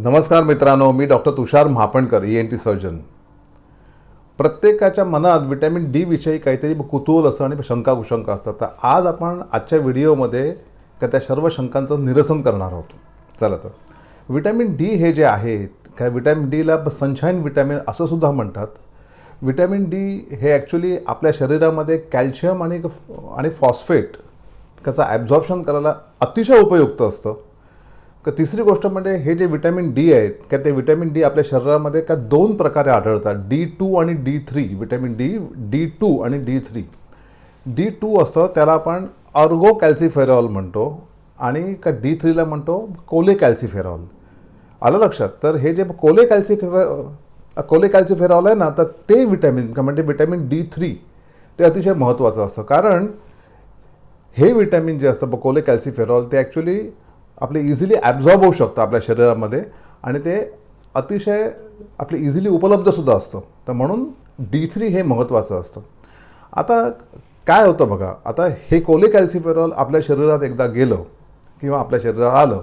नमस्कार मित्रांनो मी doctor Tushar Mahapankar E N T surgeon प्रत्येकाच्या मनात विटॅमिन डी विषयी काहीतरी कुतूहल असतं आणि शंका कुशंका असतात. तर आज आपण आजच्या व्हिडिओमध्ये का त्या सर्व शंकांचं निरसन करणार आहोत. चला तर. विटॅमिन डी हे जे आहे काय विटॅमिन डीला सनशाईन विटॅमिन असं सुद्धा म्हणतात. विटॅमिन डी हे ॲक्च्युली आपल्या शरीरामध्ये कॅल्शियम आणि आणि फॉस्फेट त्याचा ॲब्झॉर्प्शन करायला अतिशय उपयुक्त असतं. का तिसरी गोष्ट म्हणजे हे जे विटॅमिन डी आहेत का ते विटॅमिन डी आपल्या शरीरामध्ये का दोन प्रकारे आढळतात? डी टू आणि D three. Vitamin D D two आणि डी थ्री. डी टू असतं त्याला आपण अर्गो कॅल्सिफेरॉल म्हणतो आणि का डी थ्रीला म्हणतो कोले कॅल्सिफेरॉल. आलं लक्षात? तर हे जे कोले कॅल्सिफे कोले कॅल्सिफेरॉल आहे ना तर ते विटॅमिन का म्हणजे विटॅमिन डी थ्री ते अतिशय महत्त्वाचं असतं. कारण हे विटॅमिन जे असतं कोले कॅल्सिफेरॉल ते ॲक्च्युली आपले इझिली ॲब्झॉर्ब होऊ शकतं आपल्या शरीरामध्ये आणि ते अतिशय आपले इझिली उपलब्धसुद्धा असतं. तर म्हणून डी थ्री हे महत्त्वाचं असतं. आता काय होतं बघा आता हे कोले कॅल्सिफेरॉल आपल्या शरीरात एकदा गेलं किंवा आपल्या शरीरात आलं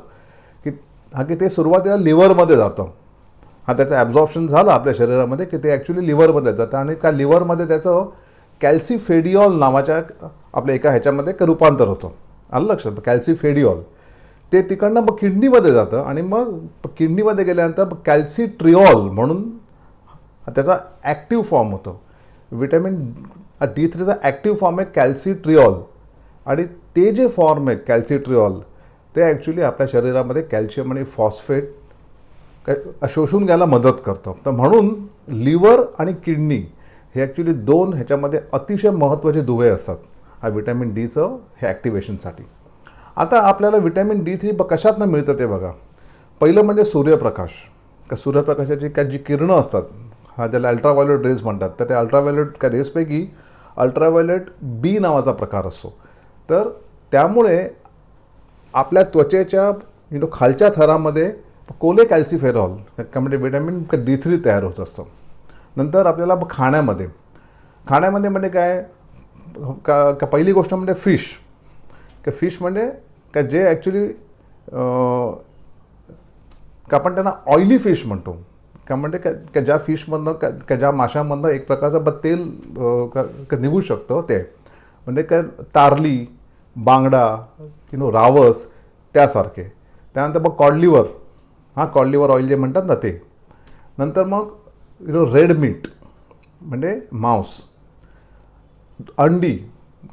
की हा की ते सुरुवातीला लिव्हरमध्ये जातं. हा त्याचं ॲब्झॉर्प्शन झालं आपल्या शरीरामध्ये की ते ॲक्च्युली लिव्हरमध्ये जातं आणि का लिव्हरमध्ये त्याचं कॅल्सिफेडिऑल नावाच्या आपल्या एका ह्याच्यामध्ये एक रूपांतर होतं. आलं लक्षात? कॅल्सिफेडिऑल ते तिकडनं मग किडनीमध्ये जातं आणि मग किडनीमध्ये गेल्यानंतर कॅल्सिट्रिऑल म्हणून त्याचा ॲक्टिव्ह फॉर्म होतो. विटॅमिन डी थ्रीचा ॲक्टिव्ह फॉर्म आहे कॅल्सिट्रिऑल. आणि ते जे फॉर्म आहे कॅल्सिट्रिऑल ते ॲक्च्युली आपल्या शरीरामध्ये कॅल्शियम आणि फॉस्फेट शोषून घ्यायला मदत करतं. तर म्हणून लिव्हर आणि किडनी हे ॲक्च्युली दोन ह्याच्यामध्ये अतिशय महत्त्वाचे दुवे असतात. हा विटॅमिन डीचं हे ॲक्टिवेशनसाठी आता आपल्याला विटॅमिन डी थ्री ब कशातनं मिळतं ते बघा. पहिलं म्हणजे सूर्यप्रकाश. का सूर्यप्रकाशाची काय जी किरणं असतात हा ज्याला अल्ट्राव्हायोलेट रेज म्हणतात तर त्या अल्ट्राव्हायोलेट त्या रेजपैकी अल्ट्राव्हायोलेट बी नावाचा प्रकार असतो. तर त्यामुळे आपल्या त्वचेच्या यु नो खालच्या थरामध्ये कोले कॅल्सिफेरॉल म्हणजे विटॅमिन डी थ्री तयार होत असतं. नंतर आपल्याला खाण्यामध्ये. खाण्यामध्ये म्हणजे काय? का का पहिली गोष्ट म्हणजे फिश का फिश म्हणजे का जे ॲक्च्युली का आपण त्यांना ऑइली फिश म्हणतो. का म्हणजे का ज्या फिशमधनं का का ज्या माशामधनं एक प्रकारचं ब तेल का का निघू शकतं ते. म्हणजे काय तारली बांगडा यु नो रावस त्यासारखे. त्यानंतर मग कॉडलिवर हां कॉडलिवर ऑइल जे म्हणतात ना ते. नंतर मग यु नो रेड मीट म्हणजे मांस. अंडी.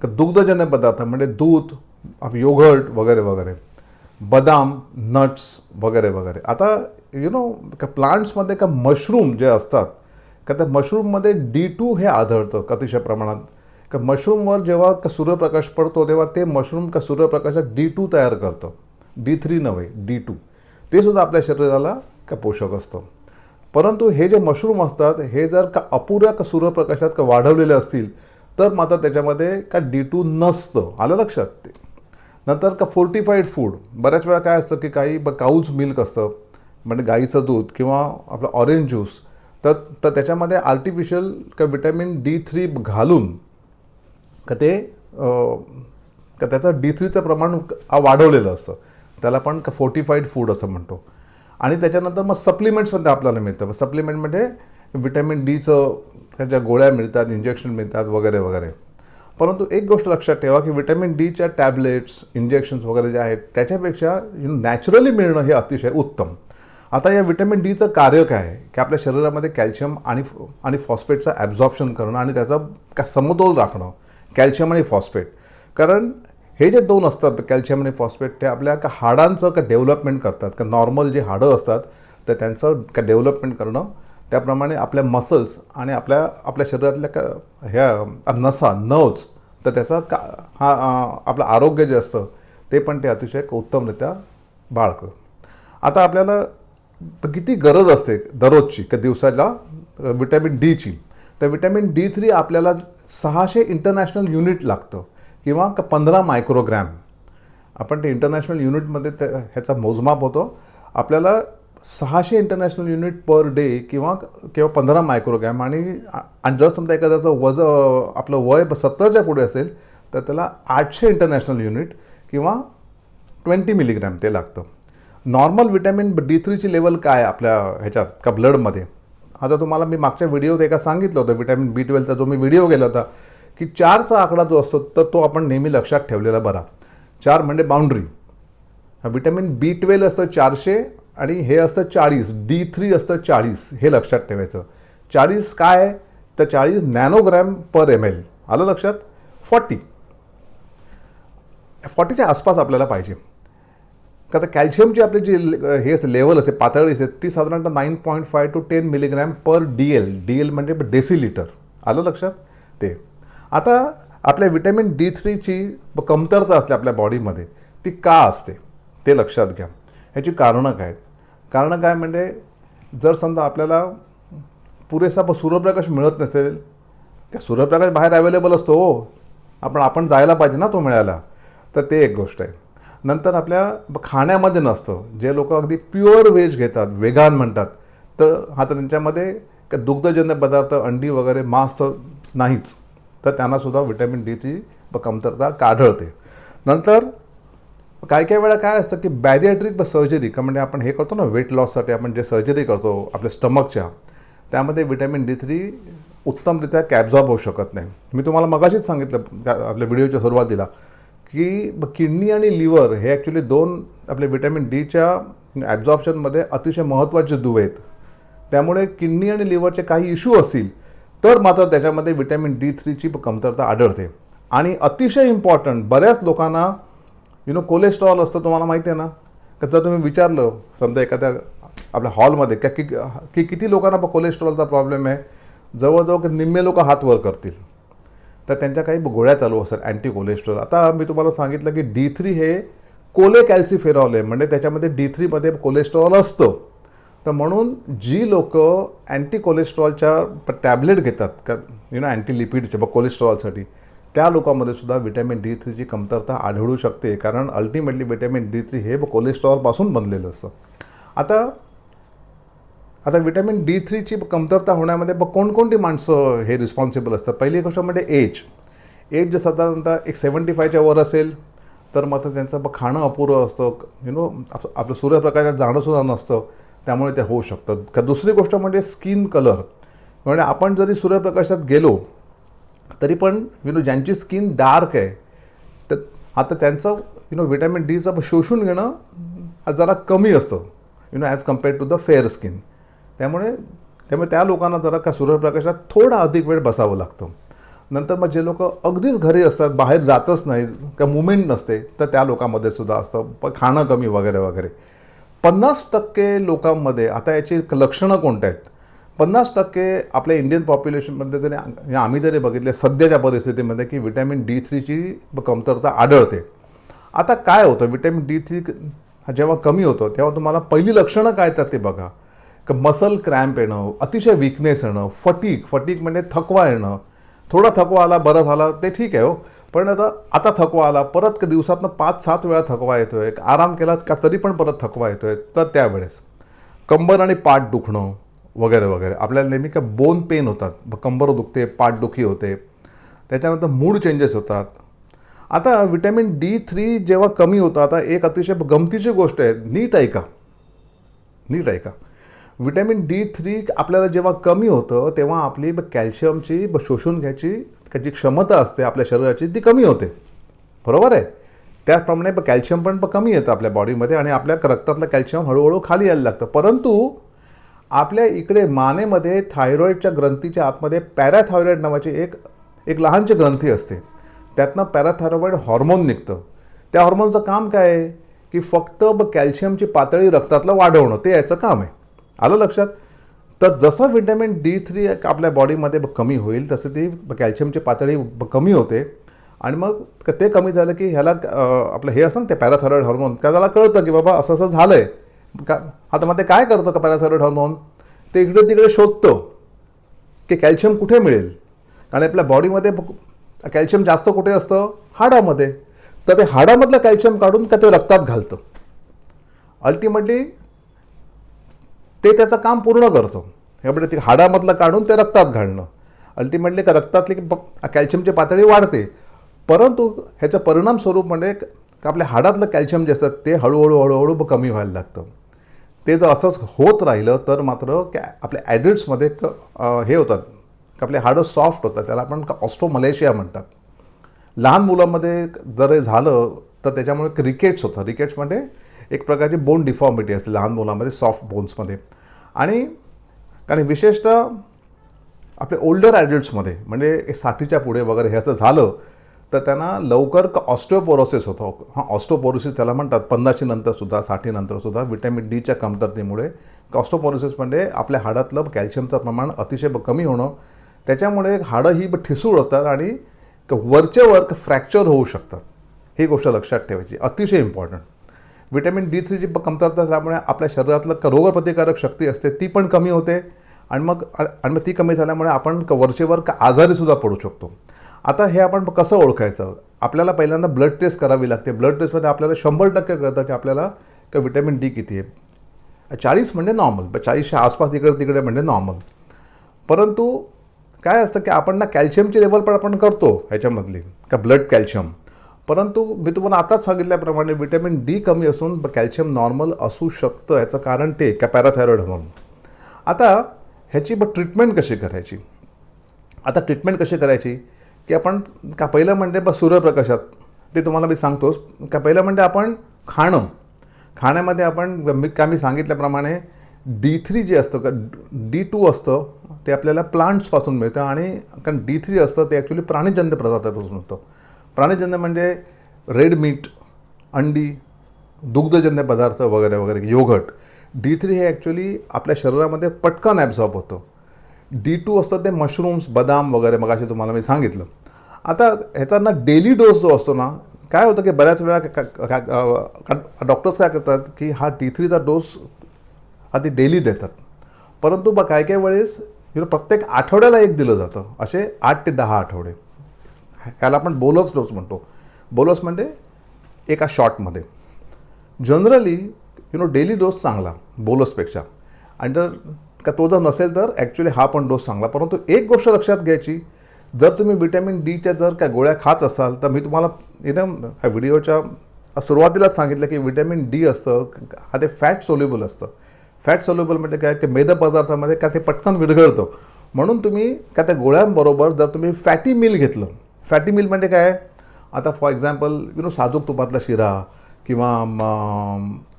दुग्धजन्य पदार्थ म्हणजे दूध आप योगर्ट वगैरे वगैरे बदाम नट्स वगैरे वगैरे. आता यु नो का प्लांट्समध्ये का मशरूम जे असतात का त्या मशरूममध्ये डी टू हे आढळतं अतिशय प्रमाणात. का मशरूमवर जेव्हा का सूर्यप्रकाश पडतो तेव्हा ते मशरूम का सूर्यप्रकाशात डी टू तयार करतं. डी थ्री नव्हे डी टू ते सुद्धा आपल्या शरीराला का पोषक असतं. परंतु हे जे मशरूम असतात हे जर का अपुऱ्या का सूर्यप्रकाशात का वाढवलेले असतील तर मात्र त्याच्यामध्ये का डी टू नसतं. आलं लक्षात? ते नंतर का फोर्टिफाईड फूड बऱ्याच वेळा काय असतं की काही ब काऊज मिल्क असतं म्हणजे गाईचं दूध किंवा आपलं ऑरेंज ज्यूस तर तर त्याच्यामध्ये आर्टिफिशियल का विटॅमिन डी थ्री घालून का ते का त्याचं डी थ्रीचं प्रमाण वाढवलेलं असतं. त्याला आपण का फोर्टिफाईड फूड असं म्हणतो. आणि त्याच्यानंतर मग सप्लिमेंट्समध्ये आपल्याला मिळतं. मग सप्लिमेंटमध्ये विटॅमिन डीचं त्याच्या गोळ्या मिळतात इंजेक्शन मिळतात वगैरे वगैरे. परंतु एक गोष्ट लक्षात ठेवा की विटॅमिन डीच्या टॅबलेट्स इंजेक्शन्स वगैरे जे आहेत त्याच्यापेक्षा नॅचरली मिळणं हे अतिशय उत्तम. आता या विटॅमिन डीचं कार्य काय आहे? की आपल्या शरीरामध्ये कॅल्शियम आणि आणि फॉस्फेटचं ॲब्झॉर्प्शन करणं आणि त्याचा का समतोल राखणं कॅल्शियम आणि फॉस्फेट कारण हे जे दोन असतात कॅल्शियम आणि फॉस्फेट ते आपल्या का हाडांचं का डेव्हलपमेंट करतात का नॉर्मल जे हाडं असतात तर त्यांचं का डेव्हलपमेंट करणं त्याप्रमाणे आपल्या मसल्स आणि आपल्या आपल्या शरीरातल्या का ह्या नसा नच तर त्याचा का हा आपलं आरोग्य जे असतं ते पण ते अतिशय उत्तमरित्या बाळकं आता आपल्याला किती गरज असते दररोजची का दिवसाला विटॅमिन डीची तर विटॅमिन डी थ्री आपल्याला सहाशे इंटरनॅशनल युनिट लागतं किंवा का पंधरा मायक्रोग्रॅम आपण ते इंटरनॅशनल युनिटमध्ये त्या ह्याचा मोजमाप होतो. आपल्याला सहाशे इंटरनॅशनल युनिट पर डे किंवा किंवा पंधरा मायक्रोग्रॅम आणि आणि जर समजा एखाद्याचं वज आपलं वय सत्तरच्या पुढे असेल तर त्याला आठशे इंटरनॅशनल युनिट किंवा ट्वेंटी मिलीग्रॅम ते लागतं. नॉर्मल विटॅमिन डी थ्रीची लेवल काय आहे आपल्या ह्याच्यात का ब्लडमध्ये आता तुम्हाला मी मागच्या व्हिडिओत एका सांगितलं होतं विटॅमिन बी ट्वेल्वचा जो मी व्हिडिओ गेला होता की चारचा आकडा जो असतो तर तो आपण नेहमी लक्षात ठेवलेला बरा. चार म्हणजे बाउंड्री विटॅमिन बी ट्वेल्व असतं चारशे आणि हे असतं चाळीस डी थ्री असतं चाळीस हे लक्षात ठेवायचं. चाळीस काय तर चाळीस नॅनोग्रॅम पर एम एल. आलं लक्षात? फॉर्टी. फॉर्टीच्या आसपास आपल्याला पाहिजे. का तर कॅल्शियमची आपली जी हे असते लेवल असते पातळी असते ती साधारणतः nine point five two ten milligram per D L D L म्हणजे डेसिलिटर. आलं लक्षात? ते. आता आपल्या विटॅमिन डी थ्रीची कमतरता असते आपल्या बॉडीमध्ये. ती का असते? ते लक्षात घ्या. ह्याची कारणं काय आहेत? कारणं काय म्हणजे जर समजा आपल्याला पुरेसा प- सूर्यप्रकाश मिळत नसेल त्या सूर्यप्रकाश बाहेर अवेलेबल असतो हो. आपण आपण जायला पाहिजे ना तो मिळायला. तर ते एक गोष्ट आहे. नंतर आपल्या ब- खाण्यामध्ये नसतं. जे लोक अगदी प्युअर व्हेज घेतात वेगान म्हणतात तर हा तर त्यांच्यामध्ये दुग्धजन्य पदार्थ अंडी वगैरे मांस तर नाहीच. तर त्यांनासुद्धा व्हिटॅमिन डीची ब- कमतरता काढळते. नंतर काही काही वेळा काय असतं की बॅरियाट्रिक सर्जरी का म्हणजे आपण हे करतो ना वेट लॉससाठी आपण जे सर्जरी करतो आपल्या स्टमकच्या त्यामध्ये विटॅमिन डी थ्री उत्तमरित्या कॅब्झॉर्ब होऊ शकत नाही. मी तुम्हाला मगाशीच सांगितलं त्या- आपल्या व्हिडिओच्या सुरुवातीला की किडनी आणि लिव्हर हे ॲक्च्युली दोन आपले विटॅमिन डीच्या ॲब्झॉर्प्शनमध्ये अतिशय महत्त्वाचे दुवे आहेत. त्यामुळे किडनी आणि लिव्हरचे काही इश्यू असतील तर मात्र त्याच्यामध्ये विटॅमिन डी थ्रीची कमतरता आढळते. आणि अतिशय इम्पॉर्टंट बऱ्याच लोकांना यु नो कोलेस्ट्रॉल असतं तुम्हाला माहिती आहे ना? का जर तुम्ही विचारलं समजा एखाद्या आपल्या हॉलमध्ये का की की किती लोकांना कोलेस्ट्रॉलचा प्रॉब्लेम आहे? जवळजवळ की निम्मे लोक हात वर करतील. तर त्यांच्या काही गोळ्या चालू असतात अँटी कोलेस्ट्रॉल आता मी तुम्हाला सांगितलं की डी थ्री हे कोले कॅल्सिफेरॉल आहे म्हणजे त्याच्यामध्ये डी थ्रीमध्ये कोलेस्ट्रॉल असतं. तर म्हणून जी लोक अँटी कोलेस्ट्रॉलच्या टॅबलेट घेतात का यु नो अँटी लिपिडच्या ब कोलेस्ट्रॉलसाठी त्या लोकांमध्ये सुद्धा विटॅमिन डी थ्रीची कमतरता आढळू शकते कारण अल्टिमेटली व्हिटॅमिन डी थ्री हे कोलेस्ट्रॉलपासून बनलेलं असतं. आता आता व्हिटॅमिन डी थ्रीची कमतरता होण्यामध्ये मग कोणकोणती माणसं हे रिस्पॉन्सिबल असतात? पहिली गोष्ट म्हणजे एज. एज जे साधारणतः एक सेवन्टी फायच्या वर असेल तर मात्र त्यांचं ब खाणं अपुरं असतं यु नो आप आपलं सूर्यप्रकाशात जाणंसुद्धा नसतं त्यामुळे ते होऊ शकतं का दुसरी गोष्ट म्हणजे स्किन कलर. म्हणजे आपण जरी सूर्यप्रकाशात गेलो तरी पण यु नो ज्यांची स्किन डार्क आहे तर आता त्यांचं यु नो विटॅमिन डीचं शोषून घेणं जरा कमी असतं you know as compare to the fair skin त्यामुळे त्यामुळे त्या लोकांना जरा का सूर्यप्रकाशात थोडा अधिक वेळ बसावं लागतं. नंतर मग जे लोक अगदीच घरी असतात बाहेर जातच नाही का मुवमेंट नसते तर त्या लोकांमध्ये सुद्धा असतं पण खाणं कमी वगैरे वगैरे. पन्नास टक्के लोकांमध्ये आता याची लक्षणं कोणत्या आहेत? पन्नास टक्के आपल्या इंडियन पॉप्युलेशनमध्ये तरी आम्ही जरी बघितले सध्याच्या परिस्थितीमध्ये की विटॅमिन डी थ्रीची कमतरता आढळते. आता काय होतं? विटॅमिन डी थ्री जेव्हा कमी होतं तेव्हा तुम्हाला पहिली लक्षणं काय येतात ते बघा. का मसल क्रॅम्प येणं अतिशय विकनेस येणं फटीक फटीक म्हणजे थकवा येणं. थोडा थकवा आला बरं झाला ते ठीक आहे हो. पण आता आता थकवा आला परत का दिवसातनं पाच सात वेळा थकवा येतो आहे आराम केला का तरी पण परत थकवा येतो आहे तर त्यावेळेस. कंबर आणि पाठ दुखणं वगैरे वगैरे. आपल्याला नेहमी का बोन पेन होतात. कंबर दुखते पाठदुखी होते. त्याच्यानंतर मूड चेंजेस होतात. आता विटॅमिन डी थ्री जेव्हा कमी होतं आता एक अतिशय गमतीची गोष्ट आहे. नीट ऐका. नीट ऐका. विटॅमिन डी थ्री आपल्याला जेव्हा कमी होतं तेव्हा आपली ब- कॅल्शियमची ब- शोषून घ्यायची जी क्षमता असते आपल्या शरीराची ती कमी होते. बरोबर आहे? त्याचप्रमाणे कॅल्शियम पण कमी येतं आपल्या बॉडीमध्ये आणि आपल्या रक्तातलं कॅल्शियम हळूहळू खाली यायला लागतं. परंतु आपल्या इकडे मानेमध्ये थायरॉईडच्या ग्रंथीच्या आतमध्ये पॅराथायरॉईड नावाची एक एक लहानशी ग्रंथी असते. त्यातनं पॅराथायरॉईड हॉर्मोन निघतं. त्या हॉर्मोनचं काम काय आहे? की फक्त ब कॅल्शियमची पातळी रक्तातलं वाढवणं ते याचं काम आहे. आलं लक्षात? तर जसं विटॅमिन डी थ्री आपल्या बॉडीमध्ये ब- कमी होईल तसं ती कॅल्शियमची पातळी कमी होते. आणि मग ते कमी झालं की ह्याला आपलं हे असतं ना ते पॅराथायरॉईड हॉर्मोन. त्या त्याला कळतं की बाबा असं असं झालं आहे का आता मग ते काय करतं का पॅराथायरॉईड हॉर्मोन ते इकडे तिकडे शोधतं की कॅल्शियम कुठे मिळेल? आणि आपल्या बॉडीमध्ये कॅल्शियम जास्त कुठे असतं? हाडामध्ये. तर ते हाडामधलं कॅल्शियम काढून का ते रक्तात घालतं. अल्टिमेटली ते त्याचं काम पूर्ण करतो. यामुळे म्हणजे ते हाडामधलं काढून ते रक्तात घालणं. अल्टिमेटली का रक्तातली कॅल्शियमची पातळी वाढते. परंतु ह्याचं परिणाम स्वरूप म्हणजे का आपल्या हाडातलं कॅल्शियम जे असतं ते हळूहळू हळूहळू कमी व्हायला लागतं. ते जर असंच होत राहिलं तर मात्र कॅ आपल्या ॲडल्ट्समध्ये क हे होतात. का आपले हाडं सॉफ्ट होतात. त्याला आपण ऑस्ट्रो मलेशिया म्हणतात. लहान मुलांमध्ये जर हे झालं तर त्याच्यामुळे रिकेट्स होतं रिकेट्स म्हणजे एक प्रकारची बोन डिफॉर्मिटी असते लहान मुलांमध्ये सॉफ्ट बोन्समध्ये आणि कारण विशेषतः आपले ओल्डर ॲडल्ट्समध्ये म्हणजे साठीच्या पुढे वगैरे ह्याचं झालं तर त्यांना लवकर ऑस्टिओपोरोसिस होतो. हां ऑस्टोपोरोसिस त्याला म्हणतात. पन्नाशी नंतरसुद्धा साठीनंतरसुद्धा विटॅमिन डीच्या कमतरतेमुळे. ऑस्टोपोरोसिस म्हणजे आपल्या हाडातलं कॅल्शियमचं प्रमाण अतिशय ब- कमी होणं. त्याच्यामुळे हाडं ही ठिसूळ होतात आणि क- वरचे वर फ्रॅक्चर होऊ शकतात. ही गोष्ट लक्षात ठेवायची. अतिशय इम्पॉर्टंट विटॅमिन डी थ्रीची कमतरता असल्यामुळे आपल्या शरीरातलं रोगप्रतिकारक शक्ती असते ती पण कमी होते. आणि मग आणि मग ती कमी झाल्यामुळे आपण क वरचेवर का आजारीसुद्धा पडू शकतो. आता हे आपण कसं ओळखायचं? आपल्याला पहिल्यांदा ब्लड टेस्ट करावी लागते. ब्लड टेस्टमध्ये आपल्याला शंभर टक्के कळतं की आपल्याला का विटॅमिन डी किती आहे. चाळीस म्हणजे नॉर्मल चाळीसच्या आसपास इकडे तिकडे म्हणजे नॉर्मल परंतु काय असतं की आपण ना कॅल्शियमची लेवल पण आपण करतो ह्याच्यामधली का ब्लड कॅल्शियम परंतु मी तुम्हाला आताच सांगितल्याप्रमाणे विटॅमिन डी कमी असून कॅल्शियम नॉर्मल असू शकतं. याचं कारण ते का पॅराथायरॉइड म्हणून आता ह्याची ब ट्रीटमेंट कशी करायची? आता ट्रीटमेंट कशी करायची? की आपण का पहिलं म्हणजे ब सूर्यप्रकाशात. ते तुम्हाला मी सांगतोच का पहिलं म्हणजे आपण खाणं. खाण्यामध्ये आपण मी का मी सांगितल्याप्रमाणे डी थ्री जे असतं का डी टू असतं ते आपल्याला प्लांट्सपासून मिळतं आणि कारण डी थ्री असतं ते ॲक्च्युली प्राणीजन्य पदार्थापासून मिळतं प्राणीजन्य म्हणजे रेड मीट अंडी दुग्धजन्य पदार्थ वगैरे वगैरे योगट डी थ्री हे ॲक्च्युली आपल्या शरीरामध्ये पटकन ॲब्झॉर्ब होतं. डी टू असतात ते मशरूम्स बदाम वगैरे मग असे तुम्हाला मी सांगितलं. आता ह्याचा ना डेली डोस जो असतो ना काय होतं की बऱ्याच वेळा डॉक्टर्स काय करतात की हा डी थ्रीचा डोस आधी डेली देतात. परंतु बघ काय काय वेळेस प्रत्येक आठवड्याला एक दिलं जातं. असे आठ ते दहा आठवडे. ह्याला आपण बोलस डोस म्हणतो. बोलस म्हणजे एका शॉटमध्ये. Generally you know daily dose चांगला बोलसपेक्षा. आणि जर का तो जर नसेल तर ॲक्च्युली हा पण डोस चांगला. परंतु एक गोष्ट लक्षात घ्यायची जर तुम्ही विटॅमिन डीच्या जर काय गोळ्या खात असाल तर मी तुम्हाला एकदम ह्या व्हिडिओच्या सुरुवातीलाच सांगितलं की विटॅमिन डी असतं हा ते फॅट सोल्युबल असतं. फॅट सोल्युबल म्हणजे काय? की मेद पदार्थामध्ये का ते पटकन विरघळतं. म्हणून तुम्ही का त्या गोळ्यांबरोबर जर तुम्ही फॅटी मिल घेतलं फॅटी मिल म्हणजे काय? आता फॉर एक्झाम्पल यु नो साजूक तुपातला शिरा किंवा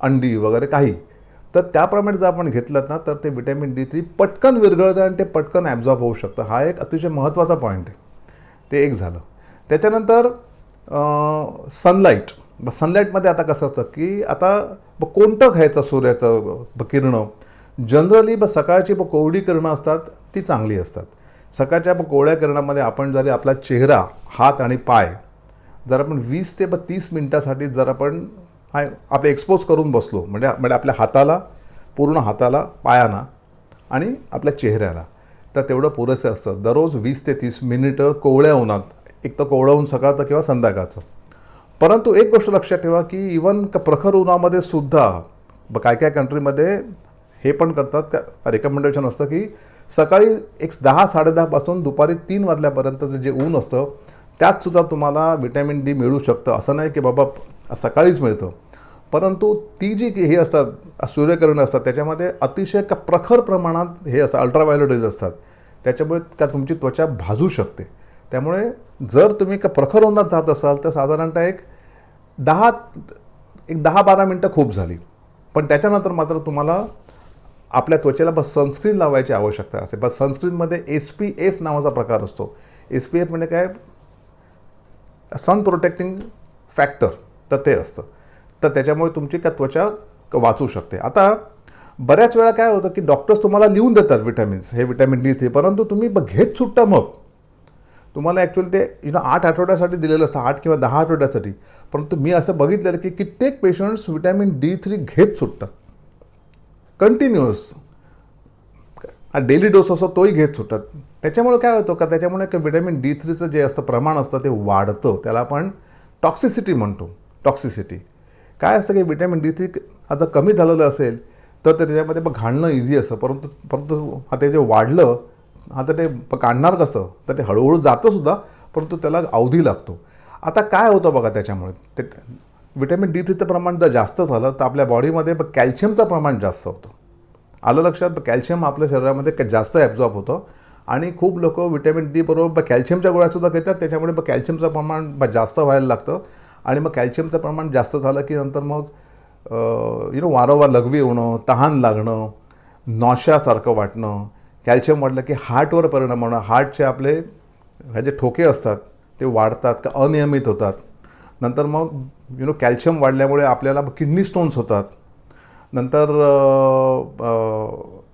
अंडी वगैरे काही. तर त्याप्रमाणे जर आपण घेतलं ना तर ते विटॅमिन डी थ्री पटकन विरघळतं आणि ते पटकन ॲब्झॉर्ब होऊ शकतं. हा एक अतिशय महत्त्वाचा पॉईंट आहे. ते एक झालं. त्याच्यानंतर सनलाईट ब सनलाईटमध्ये आता कसं असतं की आता ब कोणतं घ्यायचं सूर्याचं ब किरणं? जनरली ब सकाळची ब कोवडी किरणं असतात ती चांगली असतात. सकाळच्या ब कोवळ्या किरणामध्ये आपण जरी आपला चेहरा हात आणि पाय जर आपण वीस ते ब तीस मिनटासाठी जर आपण हा आपले एक्सपोज करून बसलो. म्हणजे म्हणजे आपल्या हाताला पूर्ण हाताला पायांना आणि आपल्या चेहऱ्याला. तर तेवढं पुरेसं असतं. दररोज वीस ते तीस मिनिटं कोवळ्या उन्हात. एक तर कोवळं ऊन सकाळचं किंवा संध्याकाळचं. परंतु एक गोष्ट लक्षात ठेवा की इवन प्रखर उन्हामध्ये सुद्धा ब काय काय कंट्रीमध्ये हे पण करतात. का रेकमेंडेशन असतं की सकाळी एक दहा साडेदहापासून दुपारी तीन वाजल्यापर्यंतचं जे ऊन असतं त्यातसुद्धा तुम्हाला विटॅमिन डी मिळू शकतं. असं नाही की बाबा सकाळीच मिळतं. परंतु ती जी हे असतात सूर्यकिरण असतात त्याच्यामध्ये अतिशय का प्रखर प्रमाणात हे असतात अल्ट्राव्हायोलेट रेज असतात. त्याच्यामुळे का तुमची त्वचा भाजू शकते. त्यामुळे जर तुम्ही का प्रखर उन्हात जात असाल तर साधारणतः एक दहा एक दहा बारा मिनटं खूप झाली. पण त्याच्यानंतर मात्र तुम्हाला आपल्या त्वचेला बस सनस्क्रीन लावायची आवश्यकता असते. बस सनस्क्रीनमध्ये एस पी एफ नावाचा प्रकार असतो. एस पी एफ म्हणजे काय? सन प्रोटेक्टिंग फॅक्टर तर ते असतं. तर त्याच्यामुळे तुमची का त्वचा वाचू शकते. आता बऱ्याच वेळा काय होतं की डॉक्टर्स तुम्हाला लिहून देतात विटॅमिन्स हे विटॅमिन डी थ्री. परंतु तुम्ही घेत सुट्टा मग. तुम्हाला ॲक्च्युली ते यु नो आठ आठवड्यासाठी दिलेलं असतं. आठ किंवा दहा आठवड्यासाठी. परंतु मी असं बघितलेलं की कित्येक पेशंट्स विटॅमिन डी थ्री घेत सुटतात कंटिन्युअस डेली डोस असतो तोही घेत सुटतात त्याच्यामुळे काय होतं का त्याच्यामुळे का विटॅमिन डी थ्रीचं जे असतं प्रमाण असतं ते वाढतं. त्याला आपण टॉक्सिसिटी म्हणतो. टॉक्सिसिटी काय असतं की विटॅमिन डी थ्री जर कमी झालेलं असेल तर ते त्याच्यामध्ये मग घालणं इझी असतं. परंतु परंतु आता जे वाढलं आता ते प- काढणार कसं? तर ते हळूहळू जातं सुद्धा परंतु त्याला अवधी लागतो. आता काय होतं बघा त्याच्यामुळे? ते विटॅमिन डी थ्रीचं प्रमाण जर जास्त झालं तर आपल्या बॉडीमध्ये कॅल्शियमचं प्रमाण जास्त होतं. आलं लक्षात? कॅल्शियम आपल्या शरीरामध्ये जास्त ॲब्झॉर्ब होतं. आणि खूप लोक विटॅमिन डी बरोबर कॅल्शियमच्या गोळ्यासुद्धा घेतात. त्याच्यामुळे मग कॅल्शियमचं प्रमाण ब- जास्त व्हायला लागतं. आणि मग कॅल्शियमचं प्रमाण जास्त झालं की नंतर मग यु नो वारंवार लघवी होणं तहान लागणं नॉशासारखं वाटणं कॅल्शियम वाढलं की हार्टवर परिणाम होणं हार्टचे आपले हे जे ठोके असतात ते वाढतात का अनियमित होतात. नंतर मग यु नो कॅल्शियम वाढल्यामुळे आपल्याला किडनी स्टोन्स होतात. नंतर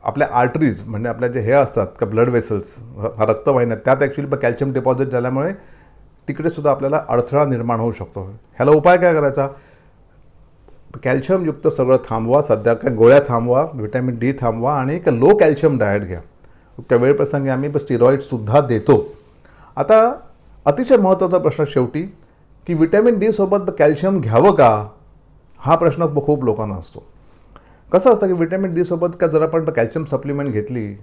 आपल्या आर्टरीज म्हणजे आपल्या जे हे असतात का ब्लड वेसल्स रक्तवाहिन्या त्यात ॲक्च्युली कॅल्शियम डिपॉझिट झाल्यामुळे तिकडे सुद्धा आपल्याला अडथळा निर्माण होऊ शकतो. ह्याला उपाय काय करायचा? कॅल्शियमयुक्त सगळं थांबवा सध्या काय गोळ्या थांबवा व्हिटॅमिन डी थांबवा आणि एक लो कॅल्शियम डाएट घ्या. त्या वेळप्रसंगी आम्ही स्टिरॉईडसुद्धा देतो. आता अतिशय महत्त्वाचा प्रश्न शेवटी की व्हिटॅमिन डी सोबत कॅल्शियम घ्यावं का? हा प्रश्न खूप लोकांना असतो. कसं असतं की व्हिटॅमिन डी सोबत का जर आपण कॅल्शियम सप्लिमेंट घेतली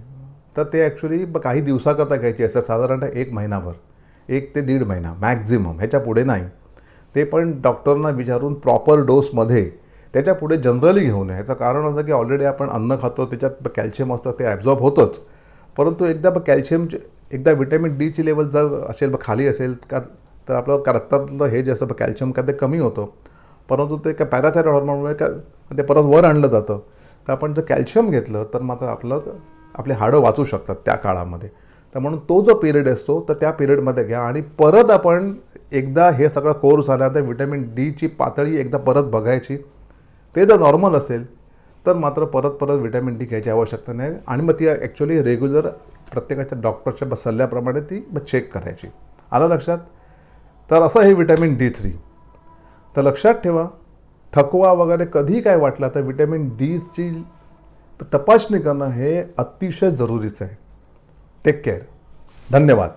तर ते ॲक्च्युली काही दिवसाकरता घ्यायची असतं साधारणतः एक महिनाभर. एक ते दीड महिना मॅक्झिमम ह्याच्या पुढे नाही. ते पण डॉक्टरना विचारून प्रॉपर डोसमध्ये त्याच्या पुढे जनरली घेऊ नये याचं कारण असं की ऑलरेडी आपण अन्न खातो त्याच्यात कॅल्शियम असतं ते ॲब्झॉर्ब होतंच. परंतु एकदा कॅल्शियमचे एकदा विटॅमिन डीची लेवल जर असेल ब- खाली असेल का तर आपलं का रक्तातलं हे जे असतं कॅल्शियम का ते कमी होतं. परंतु ते का पॅराथायरॉइड हॉर्मोनमुळे का ते परत वर आणलं जातं. तर आपण जर कॅल्शियम घेतलं तर मात्र आपलं आपले हाडं वाचू शकतात त्या काळामध्ये. तर म्हणून तो जो पिरियड असतो तर त्या पिरियडमध्ये घ्या. आणि परत आपण एकदा हे सगळं कोर्स झाल्यानंतर विटॅमिन डीची पातळी एकदा परत बघायची. ते जर नॉर्मल असेल तर मात्र परत परत विटॅमिन डी घ्यायची आवश्यकता नाही. आणि मग ती ॲक्च्युली रेग्युलर प्रत्येकाच्या डॉक्टरच्या सल्ल्याप्रमाणे ती मग चेक करायची. आलं लक्षात? तर असं हे व्हिटॅमिन डी थ्री तर लक्षात ठेवा थकवा वगैरे कधी काय वाटला तर व्हिटॅमिन डीची तपासणी करणं हे अतिशय जरुरीचं आहे. टेक केअर धन्यवाद.